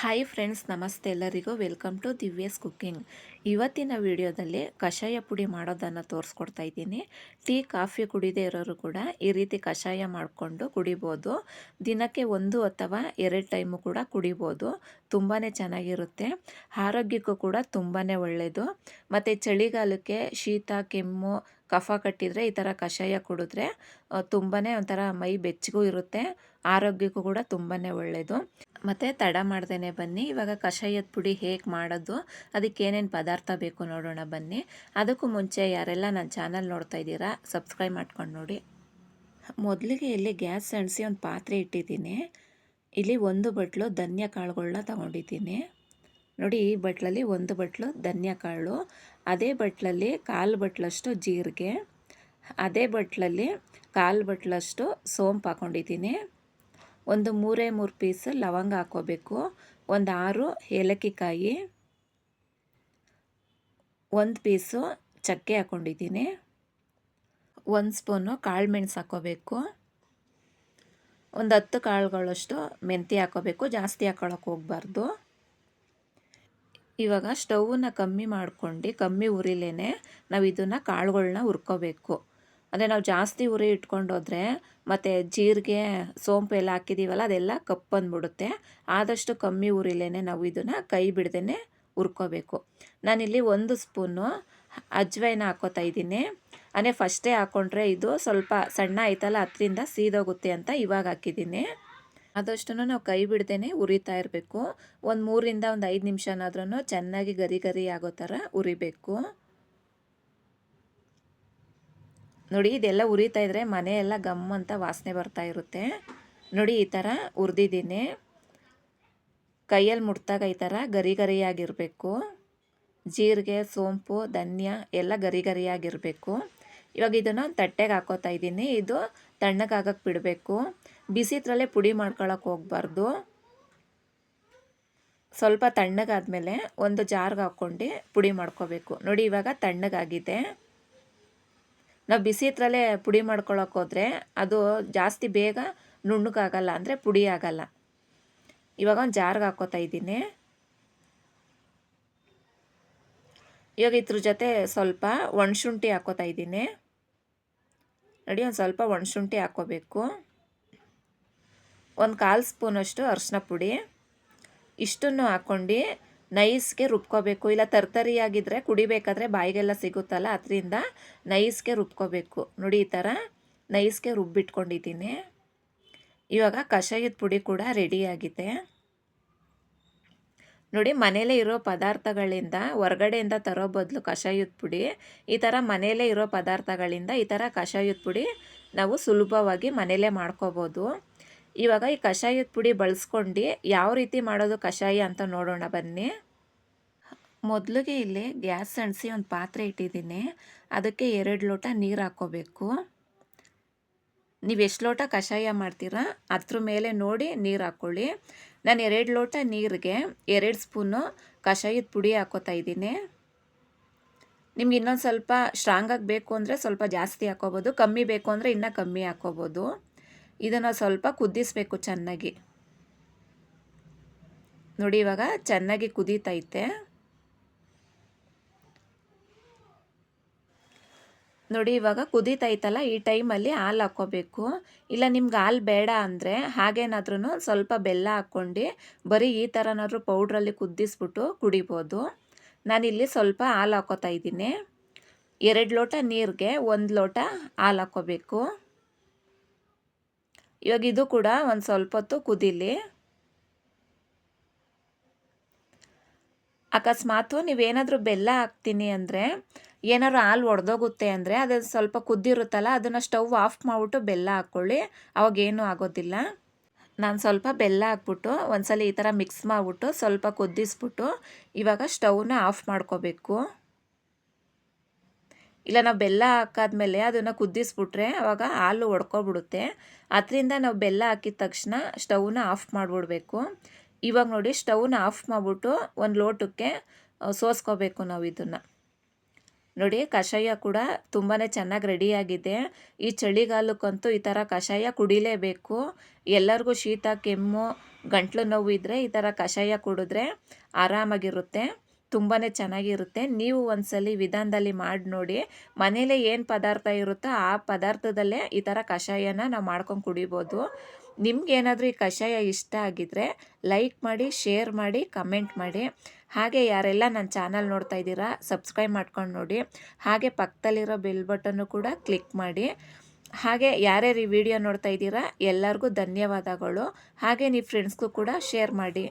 Hi friends ನಮಸ್ತೆ ಎಲ್ಲರಿಗೂ. Welcome to ದಿವ್ಯಸ್ cooking ಇವತ್ತಿನ ವಿಡಿಯೋದಲ್ಲಿ ಕಷಾಯ ಪುಡಿ ಮಾಡೋದನ್ನು ತೋರಿಸ್ಕೊಡ್ತಾ ಇದ್ದೀನಿ. ಟೀ ಕಾಫಿ ಕುಡಿದೇ ಇರೋರು ಕೂಡ ಈ ರೀತಿ ಕಷಾಯ ಮಾಡಿಕೊಂಡು ಕುಡಿಬೋದು. ದಿನಕ್ಕೆ ಒಂದು ಅಥವಾ ಎರಡು ಟೈಮು ಕೂಡ ಕುಡಿಬೋದು. ತುಂಬಾ ಚೆನ್ನಾಗಿರುತ್ತೆ. ಆರೋಗ್ಯಕ್ಕೂ ಕೂಡ ತುಂಬಾ ಒಳ್ಳೆಯದು ಮತ್ತು ಚಳಿಗಾಲಕ್ಕೆ ಶೀತ, ಕೆಮ್ಮು ಕಫ ಕಟ್ಟಿದರೆ ಈ ಥರ ಕಷಾಯ ಕುಡಿದ್ರೆ ತುಂಬಾ ಒಂಥರ ಮೈ ಬೆಚ್ಚಗೂ ಇರುತ್ತೆ, ಆರೋಗ್ಯಕ್ಕೂ ಕೂಡ ತುಂಬಾ ಒಳ್ಳೆಯದು ಮತ್ತು ತಡ ಮಾಡ್ದೇ ಬನ್ನಿ. ಇವಾಗ ಕಷಾಯದ ಪುಡಿ ಹೇಗೆ ಮಾಡೋದು, ಅದಕ್ಕೆ ಏನೇನು ಪದಾರ್ಥ ಬೇಕು ನೋಡೋಣ ಬನ್ನಿ. ಅದಕ್ಕೂ ಮುಂಚೆ ಯಾರೆಲ್ಲ ನನ್ನ ಚಾನಲ್ ನೋಡ್ತಾ ಇದ್ದೀರಾ, ಸಬ್ಸ್ಕ್ರೈಬ್ ಮಾಡ್ಕೊಂಡು ನೋಡಿ. ಮೊದಲಿಗೆ ಇಲ್ಲಿ ಗ್ಯಾಸ್ ಸಣಿಸಿ ಒಂದು ಪಾತ್ರೆ ಇಟ್ಟಿದ್ದೀನಿ. ಇಲ್ಲಿ ಒಂದು ಬಟ್ಲು ಧನ್ಯ ಕಾಳುಗಳನ್ನ ತಗೊಂಡಿದ್ದೀನಿ. ನೋಡಿ, ಈ ಬಟ್ಲಲ್ಲಿ ಒಂದು ಬಟ್ಲು ಧನ್ಯ ಕಾಳು ಅದೇ ಬಟ್ಲಲ್ಲಿ ಕಾಲು ಬಟ್ಲಷ್ಟು ಜೀರಿಗೆ, ಅದೇ ಬಟ್ಲಲ್ಲಿ ಕಾಲು ಬಟ್ಲಷ್ಟು ಸೋಂಪು ಹಾಕ್ಕೊಂಡಿದ್ದೀನಿ ಒಂದು ಮೂರೇ ಮೂರು ಪೀಸ್ ಲವಂಗ ಹಾಕ್ಕೋಬೇಕು. ಒಂದು ಆರು ಏಲಕ್ಕಿ ಕಾಯಿ ಒಂದು ಪೀಸು ಚಕ್ಕೆ ಹಾಕ್ಕೊಂಡಿದ್ದೀನಿ ಒಂದು ಸ್ಪೂನು ಕಾಳು ಮೆಣಸು ಹಾಕ್ಕೋಬೇಕು. ಒಂದು ಹತ್ತು ಕಾಳುಗಳಷ್ಟು ಮೆಂತ್ಯ ಹಾಕ್ಕೋಬೇಕು. ಜಾಸ್ತಿ ಹಾಕ್ಕೊಳಕ್ಕೆ ಹೋಗ್ಬಾರ್ದು. ಇವಾಗ ಸ್ಟೌವನ್ನು ಕಮ್ಮಿ ಮಾಡ್ಕೊಂಡು ಕಮ್ಮಿ ಉರಿಲೇ ನಾವು ಇದನ್ನು ಕಾಳುಗಳನ್ನ ಹುರ್ಕೋಬೇಕು. ಅಂದರೆ ನಾವು ಜಾಸ್ತಿ ಉರಿ ಇಟ್ಕೊಂಡೋದ್ರೆ ಮತ್ತು ಜೀರಿಗೆ ಸೋಂಪು ಎಲ್ಲ ಹಾಕಿದ್ದೀವಲ್ಲ ಅದೆಲ್ಲ ಕಪ್ಪಂದ್ಬಿಡುತ್ತೆ ಆದಷ್ಟು ಕಮ್ಮಿ ಉರಿಲೇ ನಾವು ಇದನ್ನು ಕೈ ಬಿಡ್ದೇ ಹುರ್ಕೋಬೇಕು. ನಾನಿಲ್ಲಿ ಒಂದು ಸ್ಪೂನು ಅಜ್ವೈನ ಹಾಕೋತಾ ಇದ್ದೀನಿ. ಅಂದರೆ ಫಸ್ಟೇ ಹಾಕ್ಕೊಂಡ್ರೆ ಇದು ಸ್ವಲ್ಪ ಸಣ್ಣ ಆಯ್ತಲ್ಲ ಹತ್ತರಿಂದ ಸೀದೋಗುತ್ತೆ ಅಂತ ಇವಾಗ ಹಾಕಿದ್ದೀನಿ. ಆದಷ್ಟು ನಾವು ಕೈ ಬಿಡ್ದೇನೆ ಉರಿತಾ ಇರಬೇಕು. ಒಂದು ಮೂರಿಂದ ಒಂದು ಐದು ನಿಮಿಷನಾದ್ರೂ ಚೆನ್ನಾಗಿ ಗರಿ ಗರಿ ಆಗೋ ಥರ ಉರಿಬೇಕು. ನೋಡಿ, ಇದೆಲ್ಲ ಉರಿತಾ ಇದ್ರೆ ಮನೆಯೆಲ್ಲ ಗಮ್ ಅಂತ ವಾಸನೆ ಬರ್ತಾ ಇರುತ್ತೆ. ನೋಡಿ, ಈ ಥರ ಉರಿದಿದ್ದೀನಿ. ಕೈಯಲ್ಲಿ ಮುಟ್ಟಾಗ ಈ ಥರ ಗರಿ ಗರಿಯಾಗಿರಬೇಕು. ಜೀರಿಗೆ, ಸೋಂಪು, ಧನ್ಯ ಎಲ್ಲ ಗರಿ ಗರಿಯಾಗಿರಬೇಕು. ಇವಾಗ ಇದನ್ನು ತಟ್ಟೆಗೆ ಹಾಕೋತಾ ಇದ್ದೀನಿ. ಇದು ತಣ್ಣಗಾಗಕ್ಕೆ ಬಿಡಬೇಕು. ಬಿಸಿತ್ರಲ್ಲೇ ಪುಡಿ ಮಾಡ್ಕೊಳಕ್ಕೆ ಹೋಗ್ಬಾರ್ದು. ಸ್ವಲ್ಪ ತಣ್ಣಗಾದಮೇಲೆ ಒಂದು ಜಾರ್ಗೆ ಹಾಕ್ಕೊಂಡು ಪುಡಿ ಮಾಡ್ಕೋಬೇಕು. ನೋಡಿ, ಇವಾಗ ತಣ್ಣಗಾಗಿದೆ ನಾವು ಬಿಸಿ ಹತ್ರಲ್ಲೇ ಪುಡಿ ಮಾಡ್ಕೊಳಕ್ಕೆ ಹೋದರೆ ಅದು ಜಾಸ್ತಿ ಬೇಗ ನುಣ್ಣಗಾಗಲ್ಲ, ಅಂದರೆ ಪುಡಿ ಆಗಲ್ಲ. ಇವಾಗ ಒಂದು ಜಾರ್ಗೆ ಹಾಕೋತಾ ಇದ್ದೀನಿ. ಇವಾಗ ಇದ್ರ ಜೊತೆ ಸ್ವಲ್ಪ ಒಣಶುಂಠಿ ಹಾಕೋತಾ ಇದ್ದೀನಿ. ನೋಡಿ, ಒಂದು ಸ್ವಲ್ಪ ಒಣಶುಂಠಿ ಹಾಕೋಬೇಕು. ಒಂದು ಕಾಲು ಸ್ಪೂನಷ್ಟು ಅರಿಶಿನ ಪುಡಿ. ಇಷ್ಟನ್ನು ಹಾಕ್ಕೊಂಡು ನೈಸ್ಗೆ ರುಬ್ಕೋಬೇಕು. ಇಲ್ಲ ತರ್ತರಿಯಾಗಿದ್ದರೆ ಕುಡಿಬೇಕಾದ್ರೆ ಬಾಯಿಗೆಲ್ಲ ಸಿಗುತ್ತಲ್ಲ, ಅದರಿಂದ ನೈಸ್ಗೆ ರುಬ್ಕೋಬೇಕು. ನೋಡಿ, ಈ ಥರ ನೈಸ್ಗೆ ರುಬ್ಬಿಟ್ಕೊಂಡಿದ್ದೀನಿ. ಇವಾಗ ಕಷಾಯದ ಪುಡಿ ಕೂಡ ರೆಡಿಯಾಗಿದೆ ನೋಡಿ, ಮನೇಲೇ ಇರೋ ಪದಾರ್ಥಗಳಿಂದ ಹೊರಗಡೆಯಿಂದ ತರೋ ಬದಲು ಕಷಾಯದ ಪುಡಿ, ಈ ಥರ ಮನೆಯಲ್ಲೇ ಇರೋ ಪದಾರ್ಥಗಳಿಂದ ಈ ಥರ ಕಷಾಯದ ಪುಡಿ ನಾವು ಸುಲಭವಾಗಿ ಮನೇಲೇ ಮಾಡ್ಕೋಬೋದು. ಇವಾಗ ಈ ಕಷಾಯದ ಪುಡಿ ಬಳಸ್ಕೊಂಡು ಯಾವ ರೀತಿ ಮಾಡೋದು ಕಷಾಯ ಅಂತ ನೋಡೋಣ ಬನ್ನಿ. ಮೊದಲಿಗೆ ಇಲ್ಲಿ ಗ್ಯಾಸ್ ಸಣಿಸಿ ಒಂದು ಪಾತ್ರೆ ಇಟ್ಟಿದ್ದೀನಿ. ಅದಕ್ಕೆ ಎರಡು ಲೋಟ ನೀರು ಹಾಕ್ಕೋಬೇಕು. ನೀವು ಎಷ್ಟು ಲೋಟ ಕಷಾಯ ಮಾಡ್ತೀರಾ, ಅದ್ರ ಮೇಲೆ ನೋಡಿ ನೀರು ಹಾಕ್ಕೊಳ್ಳಿ ನಾನು ಎರಡು ಲೋಟ ನೀರಿಗೆ ಎರಡು ಸ್ಪೂನು ಕಷಾಯದ ಪುಡಿ ಹಾಕೋತಾ ಇದ್ದೀನಿ. ನಿಮ್ಗೆ ಇನ್ನೊಂದು ಸ್ವಲ್ಪ ಸ್ಟ್ರಾಂಗಾಗಿ ಬೇಕು ಅಂದರೆ ಸ್ವಲ್ಪ ಜಾಸ್ತಿ ಹಾಕೋಬೋದು, ಕಮ್ಮಿ ಬೇಕು ಅಂದರೆ ಇನ್ನೂ ಕಮ್ಮಿ ಹಾಕೋಬೋದು. ಇದನ್ನು ಸ್ವಲ್ಪ ಕುದಿಸ್ಬೇಕು ಚೆನ್ನಾಗಿ. ನೋಡಿ ಇವಾಗ ಚೆನ್ನಾಗಿ ಕುದೀತೈತೆ ನೋಡಿ ಇವಾಗ ಕುದೀತೈತಲ್ಲ, ಈ ಟೈಮಲ್ಲಿ ಹಾಲು ಹಾಕ್ಕೋಬೇಕು. ಇಲ್ಲ ನಿಮ್ಗೆ ಹಾಲು ಬೇಡ ಅಂದರೆ ಹಾಗೇನಾದ್ರೂ ಸ್ವಲ್ಪ ಬೆಲ್ಲ ಹಾಕ್ಕೊಂಡು ಬರೀ ಈ ಥರನಾದ್ರೂ ಪೌಡ್ರಲ್ಲಿ ಕುದಿಸ್ಬಿಟ್ಟು ಕುಡಿಬೋದು. ನಾನಿಲ್ಲಿ ಸ್ವಲ್ಪ ಹಾಲು ಹಾಕೋತಾ ಇದ್ದೀನಿ. ಎರಡು ಲೋಟ ನೀರಿಗೆ ಒಂದು ಲೋಟ ಹಾಲು ಹಾಕ್ಕೋಬೇಕು. ಇವಾಗ ಇದು ಕೂಡ ಒಂದು ಸ್ವಲ್ಪ ಹೊತ್ತು ಕುದೀಲಿ. ಅಕಸ್ಮಾತು ನೀವೇನಾದರೂ ಬೆಲ್ಲ ಹಾಕ್ತೀನಿ ಅಂದರೆ, ಏನಾದ್ರು ಹಾಲು ಒಡೆದೋಗುತ್ತೆ ಅಂದರೆ ಅದು ಸ್ವಲ್ಪ ಕುದ್ದಿರುತ್ತಲ್ಲ, ಅದನ್ನು ಸ್ಟವ್ ಆಫ್ ಮಾಡಿಬಿಟ್ಟು ಬೆಲ್ಲ ಹಾಕ್ಕೊಳ್ಳಿ ಅವಾಗೇನೂ ಆಗೋದಿಲ್ಲ. ನಾನು ಸ್ವಲ್ಪ ಬೆಲ್ಲ ಹಾಕ್ಬಿಟ್ಟು ಒಂದ್ಸಲ ಈ ಥರ ಮಿಕ್ಸ್ ಮಾಡಿಬಿಟ್ಟು ಸ್ವಲ್ಪ ಕುದ್ದಿಸ್ಬಿಟ್ಟು ಇವಾಗ ಸ್ಟವ್ನ ಆಫ್ ಮಾಡ್ಕೋಬೇಕು. ಇಲ್ಲ, ನಾವು ಬೆಲ್ಲ ಹಾಕಾದ್ಮೇಲೆ ಅದನ್ನು ಕುದಿಸ್ಬಿಟ್ರೆ ಅವಾಗ ಹಾಲು ಒಡ್ಕೊಬಿಡುತ್ತೆ. ಅದರಿಂದ ನಾವು ಬೆಲ್ಲ ಹಾಕಿದ ತಕ್ಷಣ ಸ್ಟವ್ನ ಆಫ್ ಮಾಡಿಬಿಡ್ಬೇಕು. ಇವಾಗ ನೋಡಿ ಸ್ಟವ್ನ ಆಫ್ ಮಾಡಿಬಿಟ್ಟು ಒಂದು ಲೋಟಕ್ಕೆ ಸೋಸ್ಕೋಬೇಕು ನಾವು ಇದನ್ನು. ನೋಡಿ, ಕಷಾಯ ಕೂಡ ತುಂಬಾ ಚೆನ್ನಾಗಿ ರೆಡಿಯಾಗಿದೆ ಈ ಚಳಿಗಾಲಕ್ಕಂತೂ ಈ ಥರ ಕಷಾಯ ಕುಡಿಲೇಬೇಕು. ಎಲ್ಲರಿಗೂ ಶೀತ, ಕೆಮ್ಮು, ಗಂಟ್ಲು ನೋವು ಇದ್ದರೆ ಈ ಥರ ಕಷಾಯ ಕುಡಿದ್ರೆ ಆರಾಮಾಗಿರುತ್ತೆ ತುಂಬಾ ಚೆನ್ನಾಗಿರುತ್ತೆ. ನೀವು ಒಂದ್ಸಲಿ ವಿಧಾನದಲ್ಲಿ ಮಾಡಿ ನೋಡಿ, ಮನೇಲೇ ಏನು ಪದಾರ್ಥ ಇರುತ್ತೋ ಆ ಪದಾರ್ಥದಲ್ಲೇ ಈ ಥರ ಕಷಾಯನ ನಾವು ಮಾಡ್ಕೊಂಡು ಕುಡಿಬೋದು. ನಿಮ್ಗೇನಾದರೂ ಈ ಕಷಾಯ ಇಷ್ಟ ಆಗಿದ್ದರೆ ಲೈಕ್ ಮಾಡಿ, ಶೇರ್ ಮಾಡಿ, ಕಮೆಂಟ್ ಮಾಡಿ. ಹಾಗೆ ಯಾರೆಲ್ಲ ನನ್ನ ಚಾನಲ್ ನೋಡ್ತಾ ಇದ್ದೀರಾ, ಸಬ್ಸ್ಕ್ರೈಬ್ ಮಾಡ್ಕೊಂಡು ನೋಡಿ. ಹಾಗೆ ಪಕ್ಕದಲ್ಲಿರೋ ಬಿಲ್ ಬಟನ್ನು ಕೂಡ ಕ್ಲಿಕ್ ಮಾಡಿ. ಹಾಗೆ ಯಾರ್ಯಾರು ಈ ವಿಡಿಯೋ ನೋಡ್ತಾ ಇದ್ದೀರಾ, ಎಲ್ಲರಿಗೂ ಧನ್ಯವಾದಗಳು. ಹಾಗೆ ನೀವು ಫ್ರೆಂಡ್ಸ್ಗೂ ಕೂಡ ಶೇರ್ ಮಾಡಿ.